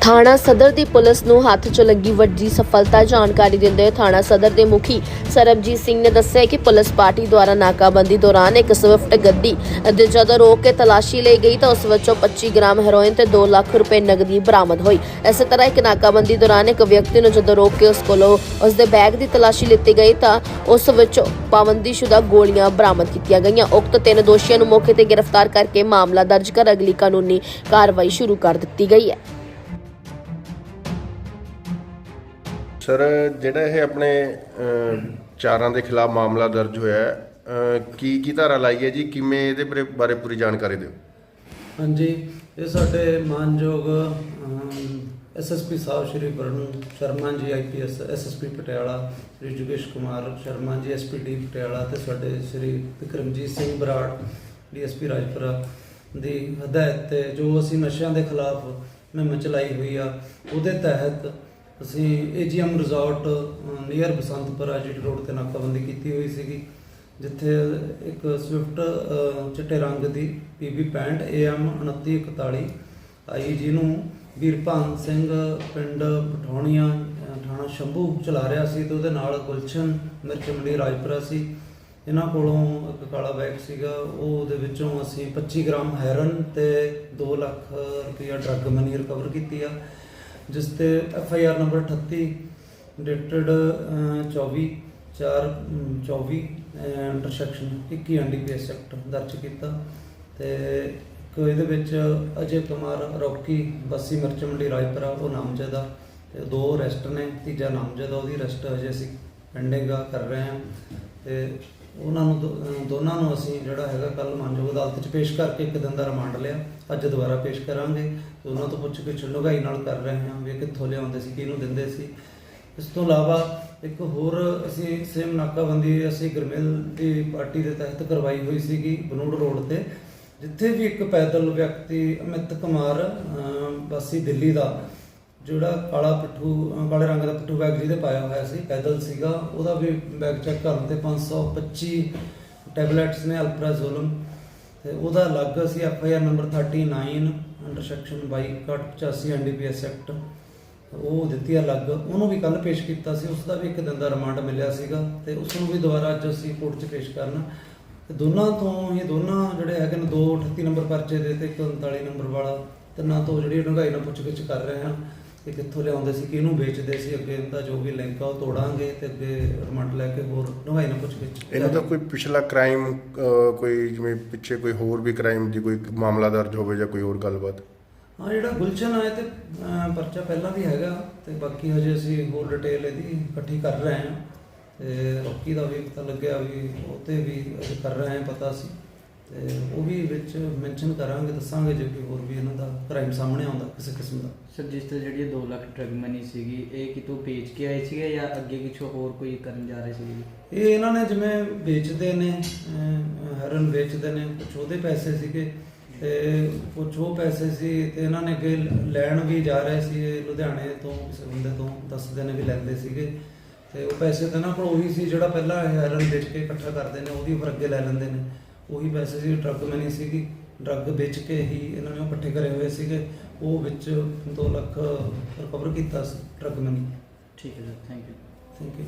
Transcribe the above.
ਥਾਣਾ ਸਦਰ ਦੀ ਪੁਲਿਸ ਨੂੰ ਹੱਥ 'ਚ ਲੱਗੀ ਵੱਡੀ ਸਫਲਤਾ ਜਾਣਕਾਰੀ ਦਿੰਦੇ ਹੋਏ ਥਾਣਾ ਸਦਰ ਦੇ ਮੁਖੀ ਸਰਬਜੀਤ ਸਿੰਘ ਨੇ ਦੱਸਿਆ ਕਿ ਪੁਲਿਸ ਪਾਰਟੀ ਦੁਆਰਾ ਨਾਕਾਬੰਦੀ ਦੌਰਾਨ ਇੱਕ ਸਵਿਫਟ ਗੱਡੀ ਅਤੇ ਜਦੋਂ ਰੋਕ ਕੇ ਤਲਾਸ਼ੀ ਲਈ ਗਈ ਤਾਂ ਉਸ ਵਿੱਚੋਂ 25 ਗ੍ਰਾਮ ਹੈਰੋਇਨ ਤੇ 2 ਲੱਖ ਰੁਪਏ ਨਗਦੀ ਬਰਾਮਦ ਹੋਈ। ਇਸੇ ਤਰ੍ਹਾਂ ਇੱਕ ਨਾਕਾਬੰਦੀ ਦੌਰਾਨ ਇੱਕ ਵਿਅਕਤੀ ਨੂੰ ਜਦੋਂ ਰੋਕ ਕੇ ਉਸ ਕੋਲੋਂ ਉਸ ਦੇ ਬੈਗ ਦੀ ਤਲਾਸ਼ੀ ਲਿੱਤੀ ਗਈ ਤਾਂ ਉਸ ਵਿੱਚੋਂ ਪਾਬੰਦੀਸ਼ੁਦਾ ਗੋਲੀਆਂ ਬਰਾਮਦ ਕੀਤੀਆਂ ਗਈਆਂ। ਉਕਤ ਤਿੰਨ ਦੋਸ਼ੀਆਂ ਨੂੰ ਮੌਕੇ ਤੇ ਗ੍ਰਿਫਤਾਰ ਕਰਕੇ ਮਾਮਲਾ ਦਰਜ ਕਰ ਅਗਲੀ ਕਾਨੂੰਨੀ ਕਾਰਵਾਈ ਸ਼ੁਰੂ ਕਰ ਦਿੱਤੀ ਗਈ ਹੈ। ਸਰ, ਜਿਹੜਾ ਇਹ ਆਪਣੇ ਚਾਰਾਂ ਦੇ ਖਿਲਾਫ ਮਾਮਲਾ ਦਰਜ ਹੋਇਆ ਹੈ ਕੀ ਕੀ ਧਾਰਾ ਲਾਈ ਹੈ ਜੀ? ਕਿਵੇਂ ਇਹਦੇ ਬਾਰੇ- ਬਾਰੇ ਪੂਰੀ ਜਾਣਕਾਰੀ ਦਿਓ। ਹਾਂਜੀ, ਇਹ ਸਾਡੇ ਮਾਨਯੋਗ ਐਸਐਸਪੀ ਸਾਹਿਬ ਸ਼੍ਰੀ ਵਰੁਣ ਸ਼ਰਮਾ ਜੀ ਆਈਪੀਐਸ ਐਸਐਸਪੀ ਪਟਿਆਲਾ, ਸ਼੍ਰੀ ਜੁਗੇਸ਼ ਕੁਮਾਰ ਸ਼ਰਮਾ ਜੀ ਐਸਪੀਡੀ ਪਟਿਆਲਾ ਤੇ ਸਾਡੇ ਸ਼੍ਰੀ ਵਿਕਰਮਜੀਤ ਸਿੰਘ ਬਰਾੜ ਡੀਐਸਪੀ ਰਾਜਪੁਰਾ ਦੀ ਹਦਾਇਤ ਤੇ ਜੋ ਅਸੀਂ ਨਸ਼ਿਆਂ ਦੇ ਖਿਲਾਫ ਮੁਹਿੰਮ ਚਲਾਈ ਹੋਈ ਆ, ਉਹਦੇ ਤਹਿਤ ਅਸੀਂ ਏਜੀਐਮ ਰਿਜ਼ੋਰਟ ਨੀਅਰ ਬਸੰਤਪੁਰਾ ਜੀ ਰੋਡ ਤੇ ਨਾਕਾਬੰਦੀ ਕੀਤੀ ਹੋਈ ਸੀਗੀ, ਜਿੱਥੇ ਇੱਕ ਸਵਿਫਟ ਚਿੱਟੇ ਰੰਗ ਦੀ PB 65 AM 2941 ਆਈ ਜਿਹਨੂੰ ਵੀਰਭਾਨ ਸਿੰਘ ਪਿੰਡ ਪਠੌਣੀਆਂ ਥਾਣਾ ਸ਼ੰਭੂ ਚਲਾ ਰਿਹਾ ਸੀ ਤੇ ਉਹਦੇ ਨਾਲ ਗੁਲਸ਼ਨ ਮਿਰਚ ਮੰਡੀ ਰਾਜਪੁਰਾ ਸੀ। ਇਹਨਾਂ ਕੋਲੋਂ ਇੱਕ ਕਾਲਾ ਬੈਗ ਸੀਗਾ, ਉਹ ਉਹਦੇ ਵਿੱਚੋਂ ਅਸੀਂ 25 ਗ੍ਰਾਮ ਹੈਰਨ ਤੇ 2 ਲੱਖ ਰੁਪਇਆ ਡਰੱਗ ਮਨੀ ਰਿਕਵਰ ਕੀਤੀ ਆ। ਜਿਸ ਤੇ F I R number 38 dated 24 4 24 under section 21 NDPS act ਦਰਜ ਕੀਤਾ ਤੇ ਇੱਕ ਇਹਦੇ ਵਿੱਚ ਅਜੇ ਕੁਮਾਰ ਰੌਕੀ, ਬੱਸੀ ਮਿਰਚ ਮੰਡੀ ਰਾਜਪੁਰਾ ਉਹ ਨਾਮਜ਼ਦ ਆ ਤੇ ਦੋ ਅਰੈਸਟ ਨੇ, ਤੀਜਾ ਨਾਮਜ਼ਦ ਆ, ਉਹਦੀ ਅਰੈਸਟ ਅਜੇ ਅਸੀਂ ਪੈਂਡਿੰਗ ਕਰ ਰਹੇ ਹਾਂ ਤੇ ਉਹਨਾਂ ਨੂੰ ਦੋ- ਦੋਨਾਂ ਨੂੰ ਅਸੀਂ ਜਿਹੜਾ ਹੈਗਾ ਕੱਲ ਮਾਨਯੋਗ ਅਦਾਲਤ 'ਚ ਪੇਸ਼ ਕਰਕੇ ਇੱਕ ਦਿਨ ਦਾ ਰਿਮਾਂਡ ਲਿਆ। ਅੱਜ ਦੁਬਾਰਾ ਪੇਸ਼ ਕਰਾਂਗੇ। ਤੇ ਉਹਨਾਂ ਤੋਂ ਪੁੱਛ ਕੇ ਡੂੰਘਾਈ ਨਾਲ ਕਰ ਰਹੇ ਹਾਂ ਵੀ ਇਹ ਕਿੱਥੋਂ ਲਿਆਉਂਦੇ ਸੀ ਕਿਹਨੂੰ ਦਿੰਦੇ ਸੀ। ਇਸ ਤੋਂ ਇਲਾਵਾ ਇੱਕ ਹੋਰ ਅਸੀਂ ਸੇਮ ਨਾਕਾਬੰਦੀ ਅਸੀਂ ਗਰਮੇਲ ਦੀ ਪਾਰਟੀ ਦੇ ਤਹਿਤ ਕਰਵਾਈ ਹੋਈ ਸੀਗੀ ਬਨੂੜ ਰੋਡ ਤੇ ਜਿੱਥੇ ਵੀ ਇੱਕ ਪੈਦਲ ਵਿਅਕਤੀ ਅਮਿਤ ਕੁਮਾਰ ਅਹ, ਵਾਸੀ ਦਿੱਲੀ ਦਾ ਜਿਹੜਾ ਕਾਲਾ ਪਿੱਠੂ ਕਾਲੇ ਰੰਗ ਦਾ ਪਿੱਠੂ ਬੈਗ ਜਿਹਦੇ ਪਾਇਆ ਹੋਇਆ ਸੀ, ਪੈਦਲ ਸੀਗਾ, ਉਹਦਾ ਵੀ ਬੈਗ ਚੈੱਕ ਕਰਨ ਤੇ 525 ਟੈਬਲੇਟਸ ਨੇ ਅਲਪਰਾਜ਼ੋਲਮ ਤੇ ਉਹਦਾ ਅਲੱਗ ਸੀ F I R number 39 under section 2285 NDPS act ਉਹ ਦਿੱਤੀ ਆ ਅਲੱਗ। ਉਹਨੂੰ ਵੀ ਕੱਲ ਪੇਸ਼ ਕੀਤਾ ਸੀ ਉਸ ਦਾ ਵੀ ਇੱਕ ਦਿਨ ਦਾ ਰਿਮਾਂਡ ਮਿਲਿਆ ਸੀਗਾ। ਤੇ ਉਸ ਨੂੰ ਵੀ ਦੁਬਾਰਾ ਅੱਜ ਅਸੀਂ ਕੋਰਟ 'ਚ ਪੇਸ਼ ਕਰਨਾ। ਤੇ ਦੋਨਾਂ ਤੋਂ, ਇਹ ਦੋਨਾਂ ਜਿਹੜੇ ਹੈਗੇ ਨੇ, ਦੋ 38 ਨੰਬਰ ਪਰਚੇ ਦੇ ਤੇ ਇੱਕ 39 ਨੰਬਰ ਵਾਲਾ। ਤਿੰਨਾਂ ਤੋਂ ਜਿਹੜੀ ਡੂੰਘਾਈ ਨਾਲ ਪੁੱਛਗਿੱਛ ਕਰ ਰਹੇ ਹਨ ਕਿ ਕਿੱਥੋਂ ਲਿਆਉਂਦੇ ਸੀ ਕਿਹਨੂੰ ਵੇਚਦੇ ਸੀ ਅੱਗੇ ਦਾ ਜੋ ਵੀ ਲਿੰਕ ਆ ਉਹ ਤੋੜਾਂਗੇ ਤੇ ਅੱਗੇ ਰਿਮਾਂਡ ਲੈ ਕੇ ਹੋਰ ਡੂੰਘਾਈ ਨਾਲ ਪੁੱਛਗਿੱਛ ਇਹਨਾਂ ਦਾ ਕੋਈ ਪਿਛਲਾ ਕ੍ਰਾਈਮ ਕੋਈ ਜਿਵੇਂ ਪਿੱਛੇ ਕੋਈ ਹੋਰ ਵੀ ਕ੍ਰਾਈਮ ਦੀ ਕੋਈ ਮਾਮਲਾ ਦਰਜ ਹੋਵੇ ਜਾਂ ਕੋਈ ਹੋਰ ਗੱਲਬਾਤ? ਹਾਂ ਜਿਹੜਾ ਗੁਲਸ਼ਨ ਆਇਆ ਤੇ ਪਰਚਾ ਪਹਿਲਾਂ ਵੀ ਹੈਗਾ ਤੇ ਬਾਕੀ ਹਜੇ ਅਸੀਂ ਹੋਰ ਡਿਟੇਲ ਇਹਦੀ ਇਕੱਠੀ ਕਰ ਰਹੇ ਹਾਂ ਤੇ ਰੋਕੀ ਦਾ ਵੀ ਪਤਾ ਲੱਗਿਆ ਵੀ ਉਹ ਤੇ ਵੀ ਅਸੀਂ ਕਰ ਰਹੇ ਹਾਂ ਪਤਾ ਸੀ। ਤੇ ਉਹ ਵੀ ਵਿੱਚ ਮੈਂਸ਼ਨ ਕਰਾਂਗੇ ਦੱਸਾਂਗੇ ਜੇ ਕੋਈ ਹੋਰ ਵੀ ਇਹਨਾਂ ਦਾ ਕ੍ਰਾਈਮ ਸਾਹਮਣੇ ਆਉਂਦਾ ਕਿਸੇ ਕਿਸਮ ਦਾ। ਸਰ ਜਿਸ ਤੇ ਜਿਹੜੀ ਇਹ 2 ਲੱਖ ਡਰਗ ਮਨੀ ਸੀਗੀ ਇਹ ਕਿਤੋਂ ਵੇਚ ਕੇ ਆਏ ਸੀਗੇ ਜਾਂ ਅੱਗੇ ਕਿਛੋ ਹੋਰ ਕੋਈ ਕਰਨ ਜਾ ਰਹੇ ਸੀਗੇ? ਇਹ ਇਹਨਾਂ ਨੇ ਜਿਵੇਂ ਵੇਚਦੇ ਨੇ ਹੈਰਨ ਵੇਚਦੇ ਨੇ ਕੁਝ ਉਹਦੇ ਪੈਸੇ ਸੀਗੇ ਤੇ ਕੁਝ ਉਹ ਪੈਸੇ ਸੀ ਤੇ ਇਹਨਾਂ ਨੇ ਅੱਗੇ ਲੈਣ ਵੀ ਜਾ ਰਹੇ ਸੀ ਲੁਧਿਆਣੇ ਤੋਂ ਕਿਸੇ ਬੰਦੇ ਤੋਂ ਦੱਸਦੇ ਨੇ ਵੀ ਲੈਂਦੇ ਸੀਗੇ। ਤੇ ਉਹ ਪੈਸੇ ਤਾਂ ਇਹਨਾਂ ਕੋਲ ਉਹੀ ਸੀ ਜਿਹੜਾ ਪਹਿਲਾਂ ਹੈਰਨ ਵੇਚ ਕੇ ਇਕੱਠਾ ਕਰਦੇ ਨੇ ਉਹਦੀ ਫਿਰ ਅੱਗੇ ਲੈ ਲੈਂਦੇ ਨੇ। ਉਹੀ ਪੈਸੇ ਸੀ ਡਰੱਗ ਮਨੀ ਸੀਗੀ ਡਰੱਗ ਵੇਚ ਕੇ ਹੀ ਇਹਨਾਂ ਨੇ ਉਹ ਇਕੱਠੇ ਕਰੇ ਹੋਏ ਸੀਗੇ। ਉਹ ਵਿੱਚ 2 ਲੱਖ ਰਿਕਵਰ ਕੀਤਾ ਸੀ ਡਰੱਗ ਮਨੀ ਠੀਕ ਹੈ sir thank you thank you